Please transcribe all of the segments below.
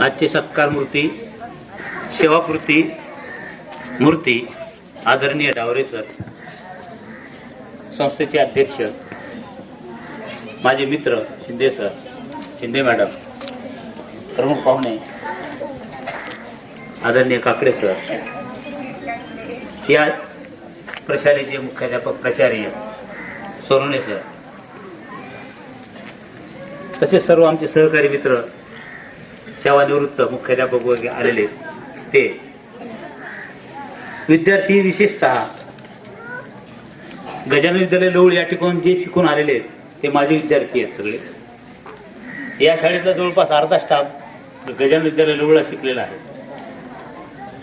आजची सत्कार मूर्ती सेवाकृती मूर्ती आदरणीय डावरे सर संस्थेचे अध्यक्ष माझे मित्र शिंदे सर शिंदे मॅडम प्रमुख पाहुणे आदरणीय काकडे सर या प्रशालेचे मुख्याध्यापक प्राचार्य सोनवणे सर तसेच सर्व आमचे सहकारी मित्र सेवानिवृत्त मुख्याध्यापक वगैरे आलेले ते. विद्यार्थी विशेषतः गजानन विद्यालय लवळ या ठिकाणी जे शिकून आलेले आहेत ते माझे विद्यार्थी आहेत सगळे. या शाळेतला जवळपास अर्धा स्टाफ गजानन विद्यालय लोळला शिकलेला आहे.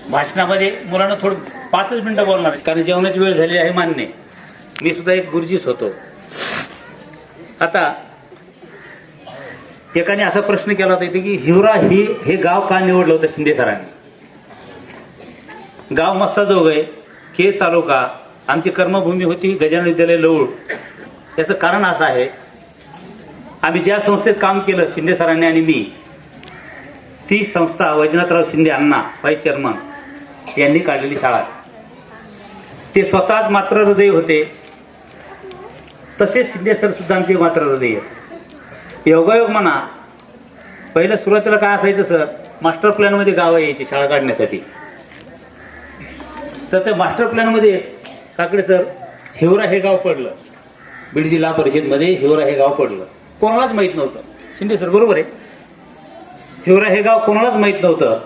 भाषणामध्ये मुलांना थोडं पाचच मिनिटं बोलणार कारण जेवणाची वेळ झाली आहे मान्य. मी सुद्धा एक गुरुजीच होतो. आता एकाने असा प्रश्न केला होता की हिवरा ही हे गाव का निवडलं होतं शिंदे सरांनी? गाव मस्ताजोग आहे केस तालुका आमची कर्मभूमी होती गजानन विद्यालय लवळ. त्याचं कारण असं आहे आम्ही ज्या संस्थेत काम केलं शिंदे सरांनी आणि मी ती संस्था वैजनाथराव शिंदे अण्णा व्हाईस चेअरमन यांनी काढलेली शाळा. ते स्वतःच मात्र हृदय होते. तसेच शिंदे सर सुद्धा आमचे मात्र हृदय आहेत. योगायोग म्हणा. पहिलं सुरुवातीला काय असायचं सर? मास्टर प्लॅनमध्ये गावं यायची शाळा काढण्यासाठी. तर त्या मास्टर प्लॅनमध्ये काकडे सर? हिवरा हे गाव पडलं. बीड जिल्हा परिषदमध्ये हिवरा हे गाव पडलं. कोणालाच माहीत नव्हतं. शिंदे सर बरोबर आहे? हिवरा हे गाव कोणालाच माहीत नव्हतं.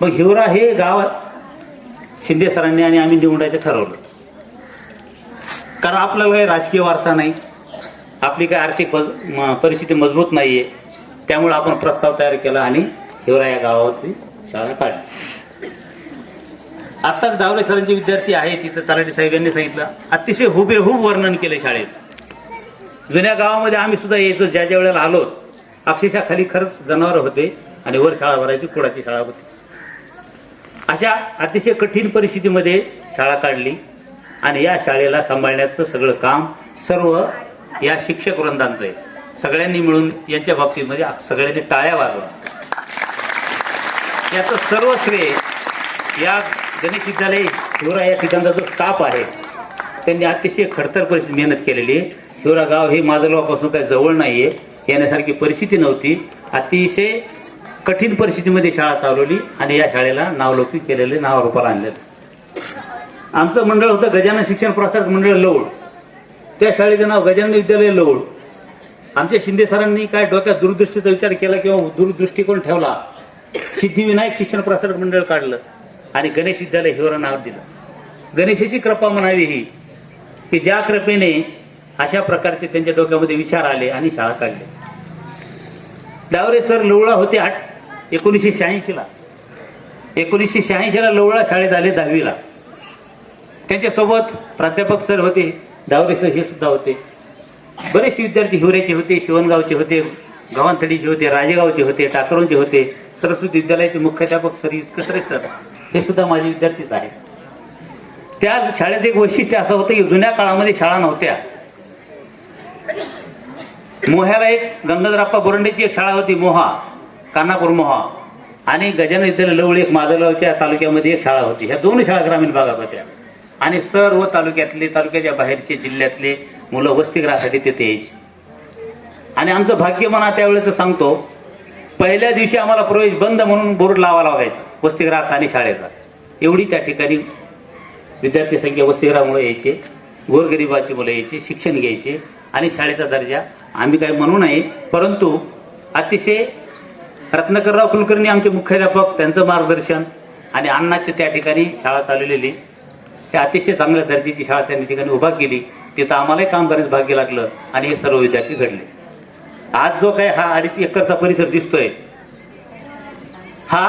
मग हिवरा हे गाव शिंदे सरांनी आणि आम्ही निवडायचं ठरवलं. कारण आपल्याला काही राजकीय वारसा नाही. आपली काय आर्थिक परिस्थिती मजबूत नाहीये. त्यामुळे आपण प्रस्ताव तयार केला आणि हिवरा या गावावरती शाळा काढली. आत्ताच डावले सरांचे विद्यार्थी आहे तिथं तलाठी साहेब यांनी सांगितलं. अतिशय हुबेहूब वर्णन केले शाळेत. जुन्या गावामध्ये आम्ही सुद्धा यायचो ज्या ज्या वेळेला आलो अक्षरशः खाली खरंच जनावर होते आणि वर शाळा भरायची कुडाची शाळा होती. अशा अतिशय कठीण परिस्थितीमध्ये शाळा काढली आणि या शाळेला सांभाळण्याचं सगळं काम सर्व या शिक्षक वृंदांचं आहे सगळ्यांनी मिळून यांच्या बाबतीमध्ये सगळ्यांनी टाळ्या वाजवा. याचं सर्व श्रेय या गणेश विद्यालय हिवरा या ठिकाणचा जो स्टाफ आहे त्यांनी अतिशय खडतर परिस्थिती मेहनत केलेली आहे. हिवरा गाव हे माजलगावपासून काही जवळ नाहीये येण्यासारखी परिस्थिती नव्हती. अतिशय कठीण परिस्थितीमध्ये शाळा चालवली आणि या शाळेला नावलौकिक केलेले नावारूपाला आणले आमचं मंडळ होतं गजानन शिक्षण प्रसारक मंडळ लवळ त्या शाळेचं नाव गजानन विद्यालय लवळ आमच्या शिंदे सरांनी काय डोक्यात दूरदृष्टीचा विचार केला किंवा दूरदृष्टिकोन ठेवला सिद्धिविनायक शिक्षण प्रसारक मंडळ काढलं आणि गणेश विद्यालय हिवरा नाव दिलं. गणेशाची कृपा म्हणावी ही की ज्या कृपेने अशा प्रकारचे त्यांच्या डोक्यामध्ये विचार आले आणि शाळा काढली. डावरे सर लवळा होते आठ एकोणीसशे शहाऐंशीला. एकोणीसशे शहाऐंशीला लवळा शाळेत आले दहावीला. त्यांच्यासोबत प्राध्यापक सर होते दावरेसर हे सुद्धा होते. बरेचसे विद्यार्थी हिवऱ्याचे होते शिवणगावचे होते गव्हाणथडीचे होते राजेगावचे होते टाकरोंचे होते सरस्वती विद्यालयाचे मुख्याध्यापक सर कचरे सर हे सुद्धा माझे विद्यार्थीच आहेत. त्या शाळेचं एक वैशिष्ट्य असं होतं की जुन्या काळामध्ये शाळा नव्हत्या. मोह्याला एक गंगाधराप्पा बोरंडेची एक शाळा होती मोहा कानापूर मोहा. आणि गजानन विद्यालय लवळ एक माधवगावच्या तालुक्यामध्ये एक शाळा होती. ह्या दोन शाळा ग्रामीण भागात होत्या. आणि सर्व तालुक्यातले तालुक्याच्या बाहेरचे जिल्ह्यातले मुलं वसतिगृहासाठी तिथे यायची. आणि आमचं भाग्य म्हणा त्यावेळेचं सांगतो पहिल्या दिवशी आम्हाला प्रवेश बंद म्हणून बोर्ड लावा लागायचा वसतिगृहात आणि शाळेचा. एवढी त्या ठिकाणी विद्यार्थी संख्या वसतिगृहामुळे यायचे गोरगरिबाची मुलं यायचे शिक्षण घ्यायचे आणि शाळेचा दर्जा आम्ही काही म्हणू नये परंतु अतिशय रत्नाकरराव कुलकर्णी आमचे मुख्याध्यापक त्यांचं मार्गदर्शन आणि अण्णाची त्या ठिकाणी शाळा चालवलेली हे अतिशय चांगल्या दर्जाची शाळा त्यांनी ठिकाणी उभा केली. तिथं आम्हालाही काम करण्यास भाग्य लागलं आणि हे सर्व विद्यार्थी घडले. आज जो काही हा अडीच एकरचा परिसर दिसतोय हा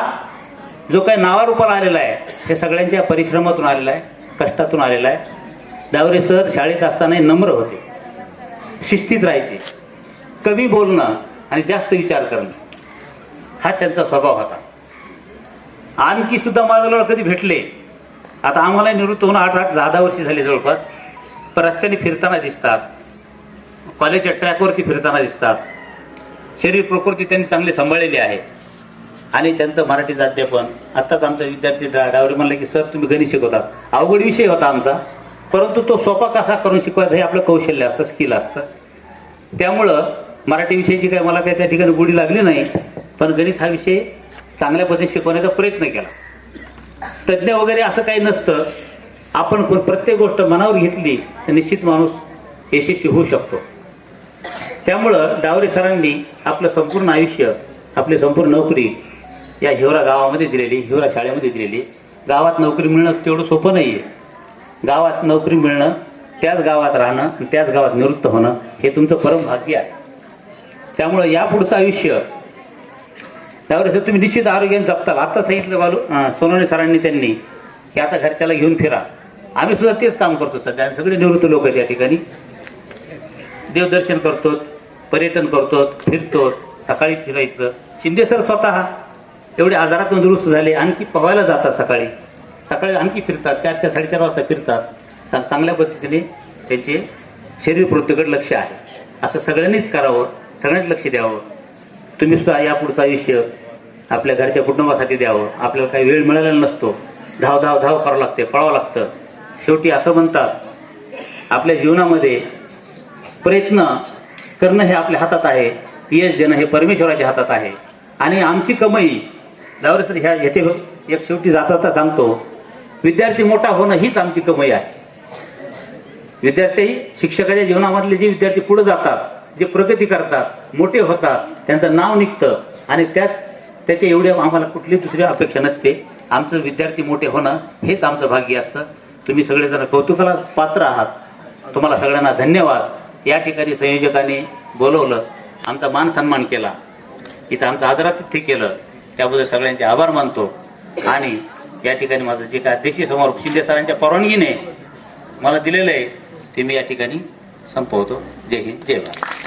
जो काही नावारूपाला आलेला आहे हे सगळ्यांच्या परिश्रमातून आलेला आहे कष्टातून आलेला आहे. डावरे सर शाळेत असतानाही नम्र होते. शिस्तीत राहायचे. कमी बोलणं आणि जास्त विचार करणं हा त्यांचा स्वभाव होता. आणखी सुद्धा माझ्याजवळ कधी भेटले आता आम्हाला निवृत्त होऊन आठ आठ दहा दहा वर्षी झाली जवळपास. पण रस्त्याने फिरताना दिसतात. कॉलेजच्या ट्रॅकवरती फिरताना दिसतात. शरीर प्रकृती त्यांनी चांगली सांभाळलेली आहे. आणि त्यांचं मराठीचं अध्यापन आत्ताच आमचा विद्यार्थी डावरे म्हणले की सर तुम्ही गणित शिकवतात अवघड विषय होता आमचा. परंतु तो सोपा कसा करून शिकवायचा हे आपलं कौशल्य असतं स्किल असतं. त्यामुळं मराठी विषयाची काय मला काही त्या ठिकाणी गोडी लागली नाही. पण गणित हा विषय चांगल्या पद्धतीने शिकवण्याचा प्रयत्न केला. तज्ज्ञ वगैरे असं काही नसतं. आपण पण प्रत्येक गोष्ट मनावर घेतली तर निश्चित माणूस यशस्वी होऊ शकतो. त्यामुळं डावरे सरांनी आपलं संपूर्ण आयुष्य आपली संपूर्ण नोकरी या हिवरा गावामध्ये दिलेली हिवरा शाळेमध्ये दिलेली. गावात नोकरी मिळणं तेवढं सोपं नाही आहे गावात नोकरी मिळणं त्याच गावात राहणं आणि त्याच गावात निवृत्त होणं हे तुमचं परम भाग्य आहे. त्यामुळं यापुढचं आयुष्य त्यावर सर तुम्ही निश्चित आरोग्याने जपताल. आता सांगितलं बालू सोनवणे सरांनी त्यांनी की आता घरच्याला घेऊन फिरा. आम्ही सुद्धा तेच काम करतो सध्या. आम्ही सगळे निवृत्त लोक आहेत या ठिकाणी. देवदर्शन करतो पर्यटन करतो फिरतो सकाळी फिरायचं. शिंदे सर स्वतः एवढे आजारातून दुरुस्त झाले. आणखी पोहायला जातात सकाळी. सकाळी आणखी फिरतात. चारच्या साडेचार वाजता फिरतात. चांगल्या पद्धतीने त्यांचे शरीर वृत्तीकडे लक्ष आहे. असं सगळ्यांनीच करावं. सगळ्यांनीच लक्ष द्यावं. तुम्ही सुद्धा यापुढचं आयुष्य आपल्या घरच्या कुटुंबासाठी द्यावं. आपल्याला काही वेळ मिळालेला नसतो. धाव धाव धाव करावं लागते पळावं लागतं. शेवटी असं म्हणतात आपल्या जीवनामध्ये प्रयत्न करणं हे आपल्या हातात आहे यश देणं हे परमेश्वराच्या हातात आहे. आणि आमची कमाई जावरे सर ह्या येथे एक शेवटी जाता सांगतो विद्यार्थी मोठा होणं हीच आमची कमाई आहे. विद्यार्थी शिक्षकाच्या जीवनामधले जे विद्यार्थी पुढे जातात जे प्रगती करतात मोठे होतात त्यांचं नाव निघतं आणि त्यात त्याच्या एवढे आम्हाला कुठली दुसरी अपेक्षा नसते. आमचं विद्यार्थी मोठे होणं हेच आमचं भाग्य असतं. तुम्ही सगळेजण कौतुकाला पात्र आहात. तुम्हाला सगळ्यांना धन्यवाद. या ठिकाणी संयोजकांनी बोलवलं आमचा मान सन्मान केला. इथं आमचं आदरातिथ्य केलं. त्याबद्दल सगळ्यांचे आभार मानतो. आणि या ठिकाणी माझं जे काय अध्यक्ष समोर शिंदे सरांच्या परवानगीने मला दिलेलं आहे ते मी या ठिकाणी संपवतो. जय हिंद जय भारत.